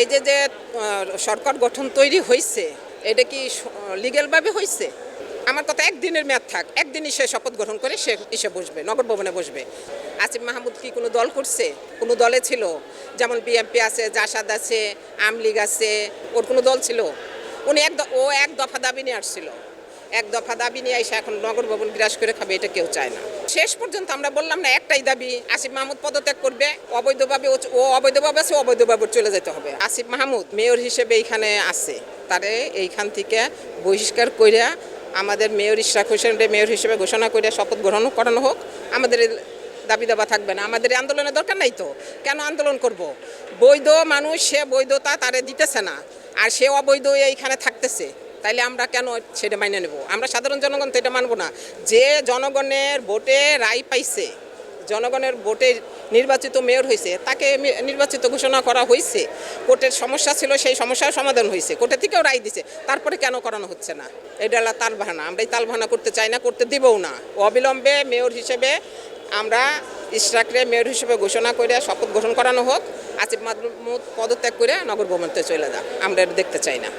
এই যে যে সরকার গঠন তৈরি হয়েছে এটা কি লিগেলভাবে হয়েছে আমার কথা একদিনের মেয়াদ থাক, একদিনই সে শপথ গ্রহণ করে সে এসে বসবে, নগর ভবনে বসবে। আসিফ মাহমুদ কি কোনো দল করছে? কোনো দলে ছিল? যেমন বিএমপি আছে, জাসাদ আছে, আমলিগ আছে, ওর কোনো দল ছিল? উনি এক ও এক দফা দাবি নিয়ে আসছিল। এক দফা দাবি নিয়ে এসে এখন নগর ভবন বিরাজ করে খাবে, এটা কেউ চায় না। শেষ পর্যন্ত আমরা বললাম না, একটাই দাবি, আসিফ মাহমুদ পদত্যাগ করবে, অবৈধভাবে ও- অবৈধভাবে আছে অবৈধভাবে চলে যেতে হবে। আসিফ মাহমুদ মেয়র হিসেবে এইখানে আছে। তারে এইখান থেকে বহিষ্কার কইরা আমাদের মেয়র ইশরাক হোসেনরে মেয়র হিসেবে ঘোষণা করে শপথ গ্রহণ করানো হোক, আমাদের দাবি দাবা থাকবে না। আমাদের আন্দোলনের দরকার নাই তো? কেন আন্দোলন করব? বৈধ মানুষ সে বৈধতা তারে দিতেছে না, আর সে অবৈধ এইখানে থাকতেছে। তাইলে আমরা কেন সেটা মাইনে নেব? আমরা সাধারণ জনগণ তো এটা মানবো না। যে জনগণের ভোটে রায় পাইছে, জনগণের ভোটে নির্বাচিত মেয়র হয়েছে তাকে নির্বাচিত ঘোষণা করা হয়েছে কোর্টের সমস্যা ছিল, সেই সমস্যার সমাধান হয়েছে কোর্টের থেকেও রায় দিছে, তারপরে কেন করানো হচ্ছে না? এটা হলো তাল বাহানা। আমরা এই তাল বাহানা করতে চাই না, করতে দিবও না। অবিলম্বে মেয়র হিসেবে আমরা ইশরাকরে মেয়র হিসেবে ঘোষণা করে শপথ গ্রহণ করানো হোক। আসিফ মাহমুদ পদত্যাগ করে নগর ভবনতে চলে যাক। আমরা দেখতে চাই না।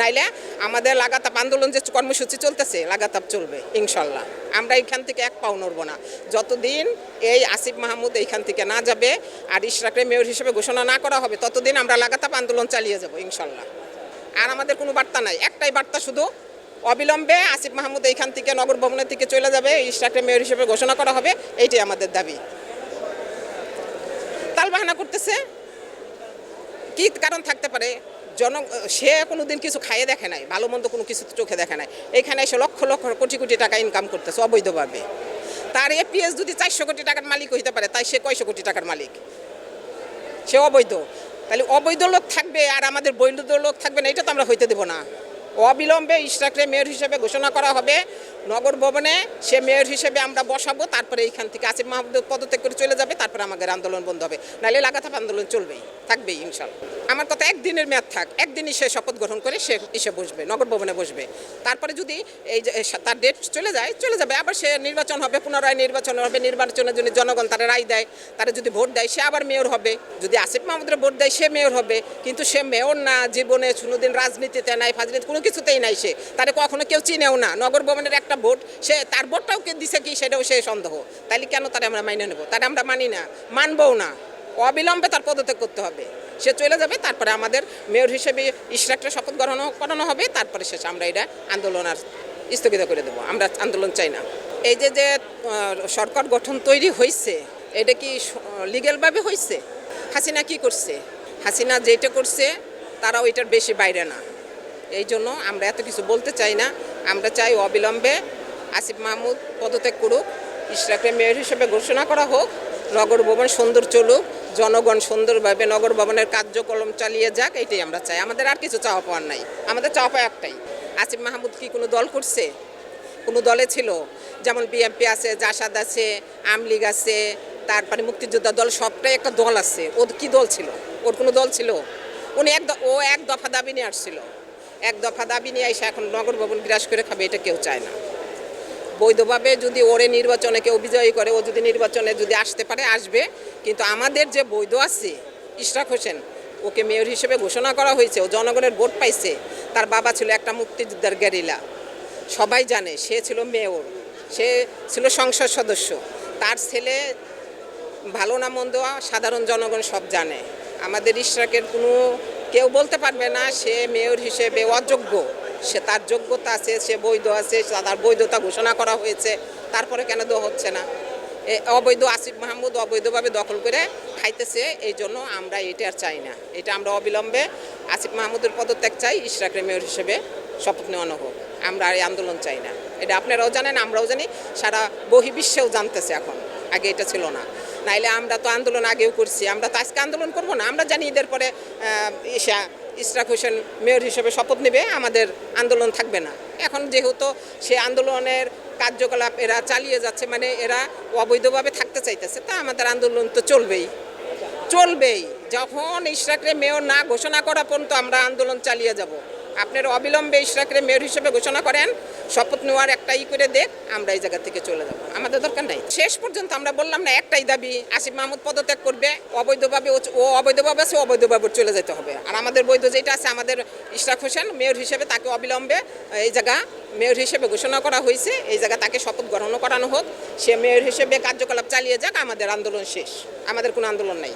নাইলে আমাদের লাগাতাপ আন্দোলন যে কর্মসূচি চলতেছে, লাগাতাপ চলবে, ইনশাল্লাহ। আমরা এখান থেকে এক পাও নড়বো না। যতদিন এই আসিফ মাহমুদ এইখান থেকে না যাবে আর ইশরাকরে মেয়র হিসেবে ঘোষণা না করা হবে, ততদিন আমরা লাগাতাপ আন্দোলন চালিয়ে যাব, ইনশাল্লাহ। আর আমাদের কোনো বার্তা নাই। একটাই বার্তা শুধু, অবিলম্বে আসিফ মাহমুদ এইখান থেকে নগর ভবনের থেকে চলে যাবে, ইশরাকরে মেয়র হিসেবে ঘোষণা করা হবে, এইটাই আমাদের দাবি। তালবাহানা করতেছে। কি কারণ থাকতে পারে? জন সে কোনো দিন কিছু খাইয়ে দেখে নাই, ভালো মন্দ কোনো কিছু চোখে দেখে নাই। এখানে এসে লক্ষ লক্ষ কোটি কোটি টাকা ইনকাম করতেছে, অবৈধভাবে। তার এপিএস যদি চারশো কোটি টাকার মালিক হইতে পারে, তাই সে কয়শো কোটি টাকার মালিক? সে অবৈধ। তাহলে অবৈধ লোক থাকবে আর আমাদের বৈধ লোক থাকবে না, এটা তো আমরা হইতে দেবো না। অবিলম্বে ইশরাকরে মেয়র হিসেবে ঘোষণা করা হবে, নগর ভবনে সে মেয়র হিসেবে আমরা বসাবো, তারপরে এইখান থেকে আসিফ মাহমুদ পদত্যাগ করে চলে যাবে, তারপরে আমাদের আন্দোলন বন্ধ হবে। নাহলে লাগাতার আন্দোলন চলবেই, থাকবেই ইনশাল্লাহ। আমার কথা একদিনের মেয়াদ থাক, একদিনই সে শপথ গ্রহণ করে সে এসে বসবে, নগর ভবনে বসবে। তারপরে যদি এই তার ডেট চলে যায়, চলে যাবে, আবার সে নির্বাচন হবে, পুনরায় নির্বাচন হবে, নির্বাচনের জন্য জনগণ তারা রায় দেয়, তারা যদি ভোট দেয়, সে আবার মেয়র হবে। যদি আসিফ মাহমুদের ভোট দেয়, সে মেয়র হবে, কিন্তু সে মেয়র না, জীবনে কোনোদিন রাজনীতিতে নাই ফাজনীতি কোনো কিছুতেই নাই সে। তারে কখনো কেউ চিনেও না। নগর ভবনের একটা ভোট, সে, তার ভোটটাও কে দিছে কি, সেটাও সে সন্দেহ। তাইলে কেন তারা আমরা মাইনে নেব? তারে আমরা মানি না, মানবও না। অবিলম্বে তার পদত্যাগ করতে হবে। সে চলে যাবে, তারপরে আমাদের মেয়র হিসেবে ইশরাকটা শপথ গ্রহণ করানো হবে, তারপরে শেষ আমরা এটা আন্দোলন আর স্থগিত করে দেবো। আমরা আন্দোলন চাই না। এই যে যে সরকার গঠন তৈরি হয়েছে এটা কি লিগেলভাবে হয়েছে হাসিনা কি করছে? হাসিনা যেটা করছে তারা ওইটার বেশি বাইরে না। এই জন্য আমরা এত কিছু বলতে চাই না। আমরা চাই অবিলম্বে আসিফ মাহমুদ পদত্যাগ করুক ইশরাককে মেয়র হিসেবে ঘোষণা করা হোক, নগর ভবন সুন্দর চলুক জনগণ সুন্দরভাবে নগর ভবনের কার্যক্রম চালিয়ে যাক এটাই আমরা চাই। আমাদের আর কিছু চাওয়া পাওয়ার নাই। আমাদের চাওয়া পাওয়া একটাই। আসিফ মাহমুদ কি কোনো দল করছে? কোনো দলে ছিল? যেমন বিএমপি আছে, জাসাদ আছে আমলিগ আছে, তারপরে মুক্তিযোদ্ধা দল, সবটাই একটা দল আছে। ওর কি দল ছিল? ওর কোনো দল ছিল? উনি এক ও এক দফা দাবি নিয়ে আসছিল। এক দফা দাবি নিয়ে এসে এখন নগর ভবন বিরাজ করে খাবে, এটা কেউ চায় না। বৈধভাবে যদি ওরে নির্বাচনে কেউ বিজয়ী করে, ও যদি নির্বাচনে যদি আসতে পারে, আসবে। কিন্তু আমাদের যে বৈধ আছে, ইশরাক হোসেন, ওকে মেয়র হিসেবে ঘোষণা করা হয়েছে, ও জনগণের ভোট পাইছে। তার বাবা ছিল একটা মুক্তিযোদ্ধার গেরিলা। সবাই জানে, সে ছিল মেয়র, সে ছিল সংসদ সদস্য। তার ছেলে ভালো না মন্দ, সাধারণ জনগণ সব জানে। আমাদের ইশরাকের কোনো, কেউ বলতে পারবে না, সে মেয়র হিসেবে অযোগ্য। সে তার যোগ্যতা আছে সে বৈধ আছে তার বৈধতা ঘোষণা করা হয়েছে তারপরে কেন দেওয়া হচ্ছে না? অবৈধ আসিফ মাহমুদ অবৈধভাবে দখল করে খাইতেছে এই জন্য আমরা এটা আর চাই না। এটা আমরা অবিলম্বে আসিফ মাহমুদের পদত্যাগ চাই ইশরাকের মেয়র হিসেবে শপথ নেওয়ানো হোক। আমরা আর এই আন্দোলন চাই না। এটা আপনারাও জানেন আমরাও জানি সারা বহির্বিশ্বেও জানতেছে এখন। আগে এটা ছিল না। নাইলে আমরা তো আন্দোলন আগেও করছি আমরা তো আজকে আন্দোলন করব না। আমরা জানি ঈদের পরে আহ, ইশা ইশরাক হোসেন মেয়র হিসেবে শপথ নেবে, আমাদের আন্দোলন থাকবে না। এখন যেহেতু সে আন্দোলনের কার্যকলাপ এরা চালিয়ে যাচ্ছে মানে এরা অবৈধভাবে থাকতে চাইতেছে, তা আমাদের আন্দোলন তো চলবেই। চলবেই। যখন ইশরাকরে মেয়র না ঘোষণা করা পর্যন্ত আমরা আন্দোলন চালিয়ে যাব। আপনারা অবিলম্বে ইশরাকরে মেয়র হিসেবে ঘোষণা করেন, শপথ নেওয়ার একটা ই করে দেখ আমরা এই জায়গা থেকে চলে যাব। আমাদের দরকার নাই। শেষ পর্যন্ত আমরা বললাম না, একটাই দাবি, আসিফ মাহমুদ পদত্যাগ করবে, অবৈধভাবে ও- অবৈধভাবে আছে অবৈধভাবে চলে যেতে হবে। আর আমাদের বৈধ যেটা আছে, আমাদের ইশরাক হোসেন মেয়র হিসেবে তাকে অবিলম্বে এই জায়গা মেয়র হিসেবে ঘোষণা করা হয়েছে। এই জায়গা তাকে শপথ গ্রহণ করানো হোক। সে মেয়র হিসেবে কার্যকলাপ চালিয়ে যাক, আমাদের আন্দোলন শেষ। আমাদের কোনো আন্দোলন নাই।